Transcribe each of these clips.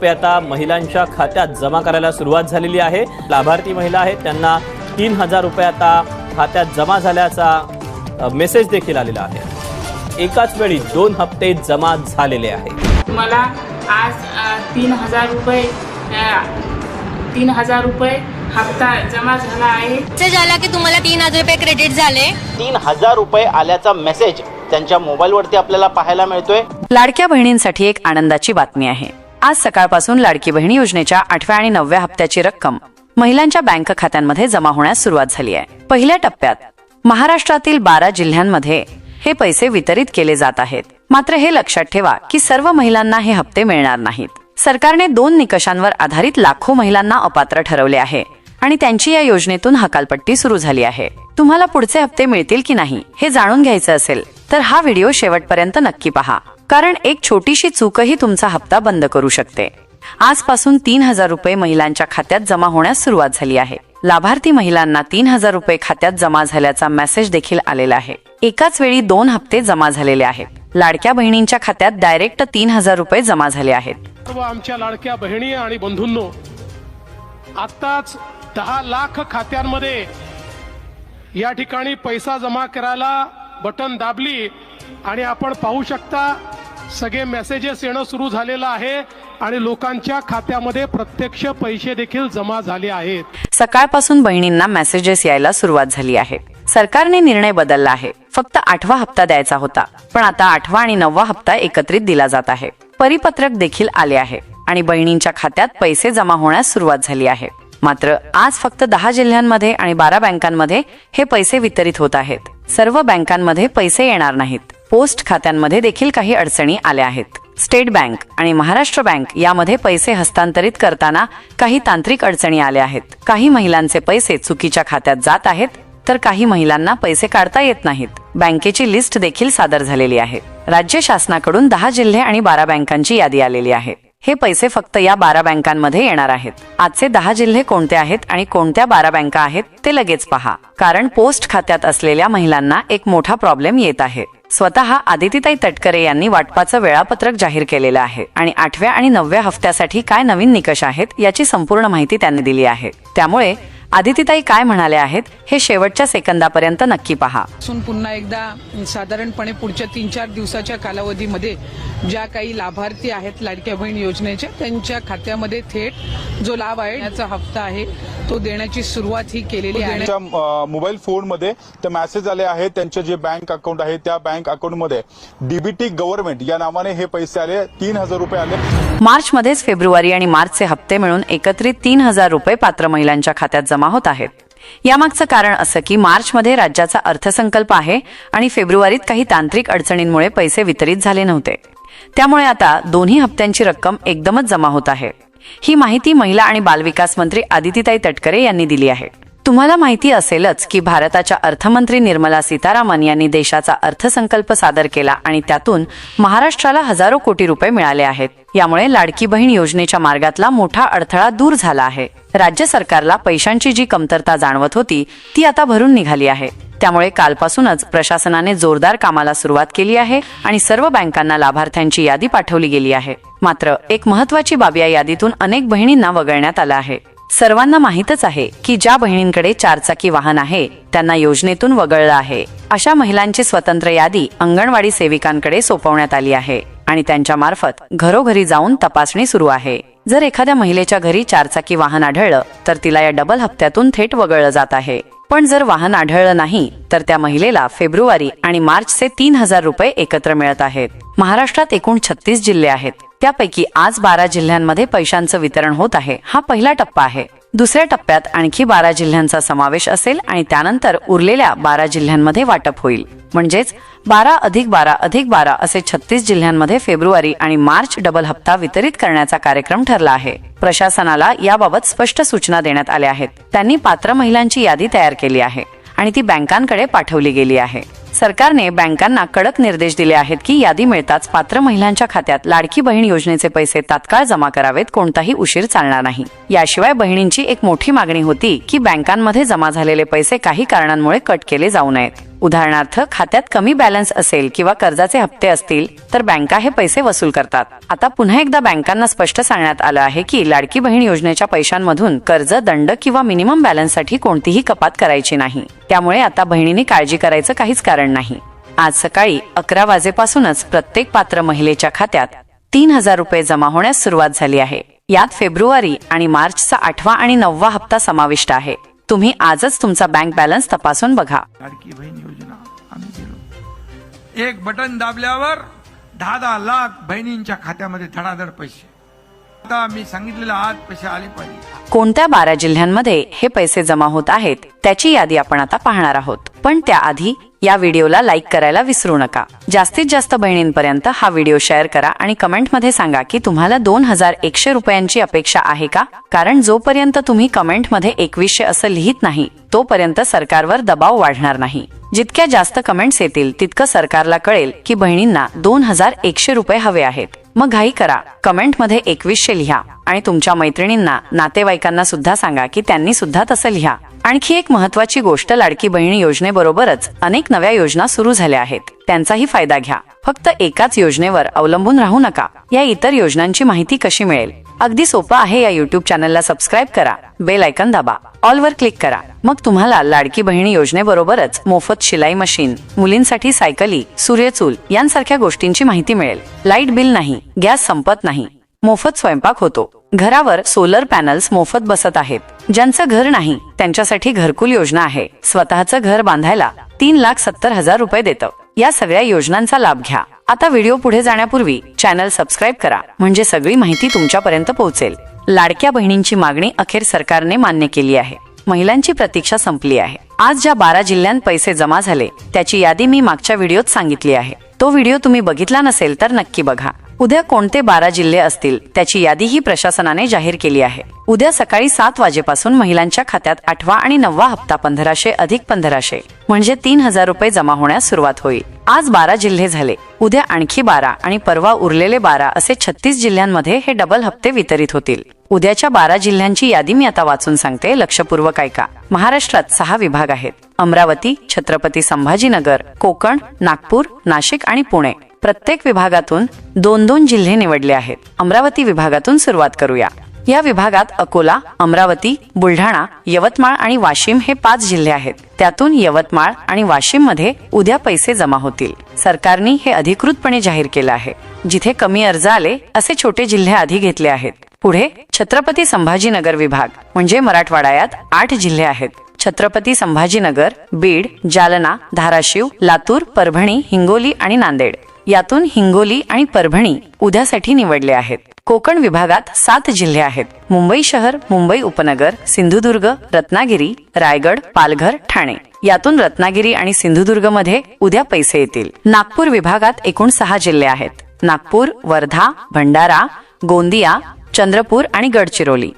रुपये आता महिलांच्या खात्यात जमा करायला सुरुवात झालेली आहे. लाभार्थी महिला आहेत त्यांना तीन हजार रुपये आता खात्यात जमा झाल्याचा मेसेज देखील आलेला आहे. एकाच वेळी दोन हप्ते जमा झालेले आहेत. मला आज तीन हजार रुपये तीन हजार रुपये हप्ता जमा झाला आहे. मेसेज आला की तुम्हाला तीन हजार रुपये क्रेडिट झाले. तीन हजार रुपये आल्याचा मेसेज त्यांच्या मोबाईलवरती आपल्याला पाहायला मिळतोय. लाडक्या बहिणींसाठी एक आनंदाची बातमी आहे. आज सकाळपासून लाडकी बहिणी योजनेच्या आठव्या आणि नवव्या हप्त्याची रक्कम महिलांच्या बँक खात्यांमध्ये जमा होण्यास सुरुवात झाली आहे. पहिल्या टप्प्यात महाराष्ट्रातील बारा जिल्ह्यांमध्ये हे पैसे वितरित केले जात आहेत. मात्र हे लक्षात ठेवा की सर्व महिलांना हे हप्ते मिळणार नाहीत. सरकारने दोन निकषांवर आधारित लाखो महिलांना अपात्र ठरवले आहे आणि त्यांची या योजनेतून हकालपट्टी सुरू झाली आहे. तुम्हाला पुढचे हप्ते मिळतील की नाही हे जाणून घ्यायचं असेल तर हा व्हिडिओ शेवटपर्यंत नक्की पहा. कारण एक छोटीशी चूकही तुमचा हप्ता बंद करू शकते. आजपासून तीन हजार रुपये महिलांच्या खात्यात जमा होण्यास सुरुवात झाली आहे. लाभार्थी महिलांना तीन हजार रुपये खात्यात जमा झाल्याचा मेसेज देखील आलेला आहे. एकाच वेळी दोन हप्ते जमा झालेले आहेत. लाडक्या बहिणींच्या खात्यात डायरेक्ट तीन हजार रुपये जमा झाले आहेत. सर्व आमच्या लाडक्या बहिणी आणि बंधूंनो आत्ताच दहा लाख खात्यांमध्ये या ठिकाणी पैसा जमा करायला बटन दाबली आणि आपण पाहू शकता सगळे मेसेजेस येणं सुरू झालेलं आहे आणि लोकांच्या खात्यामध्ये प्रत्यक्ष पैसे देखील जमा झाले आहेत. सकाळपासून बहिणींना मेसेजेस यायला सुरुवात झाली आहे. सरकारने निर्णय बदलला आहे. फक्त आठवा हप्ता द्यायचा होता. पण आता आठवा आणि नववा हप्ता एकत्रित दिला जात आहे. परिपत्रक देखील आले आहे आणि बहिणींच्या खात्यात पैसे जमा होण्यास सुरुवात झाली आहे. मात्र आज फक्त दहा जिल्ह्यांमध्ये आणि बारा बँकांमध्ये हे पैसे वितरित होत आहेत. सर्व बँकांमध्ये पैसे येणार नाहीत. पोस्ट खात्यांमध्ये देखील काही अडचणी आल्या आहेत. स्टेट बँक आणि महाराष्ट्र बँक यामध्ये पैसे हस्तांतरित करताना काही तांत्रिक अडचणी आल्या आहेत. काही महिलांचे पैसे चुकीच्या खात्यात जात आहेत तर काही महिलांना पैसे काढता येत नाहीत. बँकेची लिस्ट देखील सादर झालेली आहे. राज्य शासनाकडून दहा जिल्हे आणि बारा बँकांची यादी आलेली आहे. हे पैसे फक्त या बारा बँकांमध्ये येणार आहेत. आजचे दहा जिल्हे कोणते आहेत आणि कोणत्या बारा बँका आहेत ते लगेच पहा. कारण पोस्ट खात्यात असलेल्या महिलांना एक मोठा प्रॉब्लेम येत आहे. स्वतः आदितीताई तटकरे यांनी वाटपाचं वेळापत्रक जाहीर केलेलं आहे. आणि आठव्या आणि नवव्या हफ्त्यासाठी काय नवीन निकष आहेत याची संपूर्ण माहिती त्यांनी दिली आहे. त्यामुळे आदितीताई काय म्हणाले आहेत हे शेवटच्या सेकंदापर्यंत नक्की पहा. पुन्हा एकदा साधारणपणे पुढच्या तीन चार दिवसाच्या कालावधीमध्ये ज्या काही लाभार्थी आहेत लाडक्या बहीण योजनेच्या त्यांच्या खात्यामध्ये थेट जो लाभ आहे याचा हप्ता आहे तो देण्याची सुरुवात ही केलेली आहे. मोबाईल फोनमध्ये ते मेसेज आले आहेत त्यांचे जे बँक अकाउंट आहे त्या बँक अकाउंटमध्ये डीबीटी गव्हर्नमेंट या नावाने हे पैसे आले तीन हजार रुपये आले. मार्च मध्येच फेब्रुवारी आणि मार्चचे हप्ते मिळून एकत्रित तीन हजार रुपये पात्र महिलांच्या खात्यात जमा होत आहेत. यामागचं कारण असं की मार्चमध्ये राज्याचा अर्थसंकल्प आहे आणि फेब्रुवारीत काही तांत्रिक अडचणींमुळे पैसे वितरित झाले नव्हते. त्यामुळे आता दोन्ही हप्त्यांची रक्कम एकदमच जमा होत आहे. ही माहिती महिला आणि बालविकास मंत्री आदितीताई तटकरे यांनी दिली आहे. तुम्हाला माहिती असेलच की भारताच्या अर्थमंत्री निर्मला सीतारामन यांनी देशाचा अर्थसंकल्प सादर केला आणि त्यातून महाराष्ट्राला हजारो कोटी रुपये मिळाले आहेत. यामुळे लाडकी बहीण योजनेच्या मार्गातला मोठा अडथळा दूर झाला आहे. राज्य सरकारला पैशांची जी कमतरता जाणवत होती ती आता भरून निघाली आहे. त्यामुळे कालपासूनच प्रशासनाने जोरदार कामाला सुरुवात केली आहे आणि सर्व बँकांना लाभार्थ्यांची यादी पाठवली गेली आहे. मात्र एक महत्वाची बाब या यादीतून अनेक बहिणींना वगळण्यात आलं आहे. सर्वांना माहीतच आहे की ज्या बहिणींकडे चारचाकी वाहन आहे त्यांना योजनेतून वगळलं आहे. अशा महिलांची स्वतंत्र यादी अंगणवाडी सेविकांकडे सोपवण्यात आली आहे आणि त्यांच्या मार्फत घरोघरी जाऊन तपासणी सुरू आहे. जर एखाद्या महिलेच्या घरी चारचाकी वाहन आढळलं तर तिला या डबल हप्त्यातून थेट वगळलं जात आहे. पण जर वाहन आढळलं नाही तर त्या महिलेला फेब्रुवारी आणि मार्चचे तीन हजार रुपये एकत्र मिळत आहेत. महाराष्ट्रात एकूण छत्तीस जिल्हे आहेत. त्यापैकी आज बारा जिल्ह्यांमध्ये पैशांचं वितरण होत आहे. हा पहिला टप्पा आहे. दुसऱ्या टप्प्यात आणखी बारा जिल्ह्यांचा समावेश असेल आणि त्यानंतर उरलेल्या बारा जिल्ह्यांमध्ये वाटप होईल. म्हणजेच बारा अधिक बारा अधिक बारा असे छत्तीस जिल्ह्यांमध्ये फेब्रुवारी आणि मार्च डबल हप्ता वितरित करण्याचा कार्यक्रम ठरला आहे. प्रशासनाला याबाबत स्पष्ट सूचना देण्यात आल्या आहेत. त्यांनी पात्र महिलांची यादी तयार केली आहे आणि ती बँकांकडे पाठवली गेली आहे. सरकारने बँकांना कडक निर्देश दिले आहेत की यादी मिळताच पात्र महिलांच्या खात्यात लाडकी बहीण योजनेचे पैसे तात्काळ जमा करावेत कोणताही उशीर चालणार नाही. याशिवाय बहिणींची एक मोठी मागणी होती की बँकांमध्ये जमा झालेले पैसे काही कारणांमुळे कट केले जाऊ नयेत. उदाहरणार्थ खात्यात कमी बॅलन्स असेल किंवा कर्जाचे हप्ते असतील तर बँका हे पैसे वसूल करतात. आता पुन्हा एकदा बँकांना स्पष्ट सांगण्यात आलं आहे की लाडकी बहीण योजनेच्या पैशांमधून कर्ज दंड किंवा मिनिमम बॅलन्ससाठी कोणतीही कपात करायची नाही. त्यामुळे आता बहिणीने काळजी करायचं काहीच कारण नाही. आज सकाळी अकरा वाजेपासूनच प्रत्येक पात्र महिलेच्या खात्यात तीन हजार रुपये जमा होण्यास सुरुवात झाली आहे. यात फेब्रुवारी आणि मार्चचा आठवा आणि नववा हप्ता समाविष्ट आहे. तुम्ही आजच तुमचा बँक बॅलन्स तपासून बघा. एक बटन दाबल्यावर दहा दहा लाख बहिणींच्या खात्यामध्ये धडाधड पैसे. आता मी सांगितलेलं आज पैसे आले पाहिजे. कोणत्या बारा जिल्ह्यांमध्ये हे पैसे जमा होत आहेत त्याची यादी आपण आता पाहणार आहोत. पण त्याआधी या व्हिडिओला लाईक करायला विसरू नका. जास्तीत जास्त बहिणींपर्यंत हा व्हिडिओ शेअर करा आणि कमेंटमध्ये सांगा की तुम्हाला दोन हजार एकशे रुपयांची अपेक्षा आहे का? कारण जोपर्यंत तुम्ही कमेंटमध्ये एकवीसशे असं लिहित नाही तोपर्यंत सरकारवर दबाव वाढणार नाही. जितक्या जास्त कमेंट्स येतील तितकं सरकारला कळेल की बहिणींना दोन हजार एकशे रुपये हवे आहेत. मग घाई करा. कमेंटमध्ये एकवीसशे लिहा आणि तुमच्या मैत्रिणींना नातेवाईकांना सुद्धा सांगा की त्यांनी सुद्धा तसं लिहा. आणखी एक महत्वाची गोष्ट लाडकी बहिणी योजनेबरोबरच अनेक अनेक नव्या योजना सुरू झाल्या आहेत. त्यांचाही फायदा घ्या. फक्त एकाच योजनेवर अवलंबून राहू नका. या इतर योजनांची माहिती कशी मिळेल? अगदी सोपं आहे या युट्यूब चॅनलला सबस्क्राईब करा. बेल आयकन दाबा. ऑलवर क्लिक करा. मग तुम्हाला लाडकी बहिणी योजनेबरोबरच मोफत शिलाई मशीन मुलींसाठी सायकली सूर्यचूल यांसारख्या गोष्टींची माहिती मिळेल. लाइट बिल नाही. गॅस संपत नाही. मोफत स्वयंपाक होतो. घरावर सोलर पॅनल्स मोफत बसत आहेत. ज्यांचं घर नाही त्यांच्यासाठी घरकुल योजना आहे. स्वतःचं घर बांधायला तीन लाख सत्तर हजार रुपये देतं. या सगळ्या योजनांचा लाभ घ्या. आता व्हिडिओ पुढे जाण्यापूर्वी चॅनल सबस्क्राईब करा म्हणजे सगळी माहिती तुमच्यापर्यंत पोहोचेल. लाडक्या बहिणींची मागणी अखेर सरकारने मान्य केली आहे. महिलांची प्रतीक्षा संपली आहे. आज ज्या बारा जिल्ह्यांत पैसे जमा झाले त्याची यादी मी मागच्या व्हिडिओत सांगितली आहे. तो व्हिडिओ तुम्ही बघितला नसेल तर नक्की बघा. उद्या कोणते बारा जिल्हे असतील त्याची यादीही प्रशासनाने जाहीर केली आहे. उद्या सकाळी सात वाजेपासून महिलांच्या खात्यात आठवा आणि नववा हप्ता पंधराशे अधिक पंधराशे म्हणजे तीन हजार रुपये जमा होण्यास सुरुवात होईल. आज बारा जिल्हे झाले. उद्या आणखी बारा आणि परवा उरलेले बारा असे छत्तीस जिल्ह्यांमध्ये हे डबल हप्ते वितरित होतील. उद्याच्या बारा जिल्ह्यांची यादी मी आता वाचून सांगते लक्षपूर्वक ऐका. महाराष्ट्रात सहा विभाग आहेत. अमरावती छत्रपती संभाजीनगर कोकण नागपूर नाशिक आणि पुणे. प्रत्येक विभागातून दोन दोन जिल्हे निवडले आहेत. अमरावती विभागातून सुरुवात करूया. या विभागात अकोला अमरावती बुलढाणा यवतमाळ आणि वाशिम हे पाच जिल्हे आहेत. त्यातून यवतमाळ आणि वाशिममध्ये उद्या पैसे जमा होतील. सरकारने हे अधिकृतपणे जाहीर केलं आहे. जिथे कमी अर्ज आले असे छोटे जिल्हे आधी घेतले आहेत. पुढे छत्रपती संभाजीनगर विभाग म्हणजे मराठवाड्यात आठ जिल्हे आहेत. छत्रपती संभाजीनगर बीड जालना धाराशिव लातूर परभणी हिंगोली आणि नांदेड. यातून हिंगोली आणि परभणी उद्यासाठी निवडले आहेत. कोकण विभागात सात जिल्हे आहेत. मुंबई शहर मुंबई उपनगर सिंधुदुर्ग रत्नागिरी रायगड पालघर ठाणे. यातून रत्नागिरी आणि सिंधुदुर्गमध्ये उद्या पैसे येतील. नागपूर विभागात एकूण सहा जिल्हे आहेत. नागपूर वर्धा भंडारा गोंदिया चंद्रपूर आणि गडचिरोली.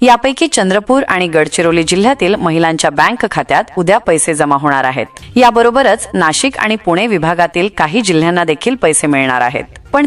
यापैकी चंद्रपूर आणि गडचिरोली जिल्ह्यातील महिलांच्या बँक खात्यात उद्या पैसे जमा होणार आहेत. याबरोबरच नाशिक आणि पुणे विभागातील काही जिल्ह्यांना देखील पैसे मिळणार आहेत. पण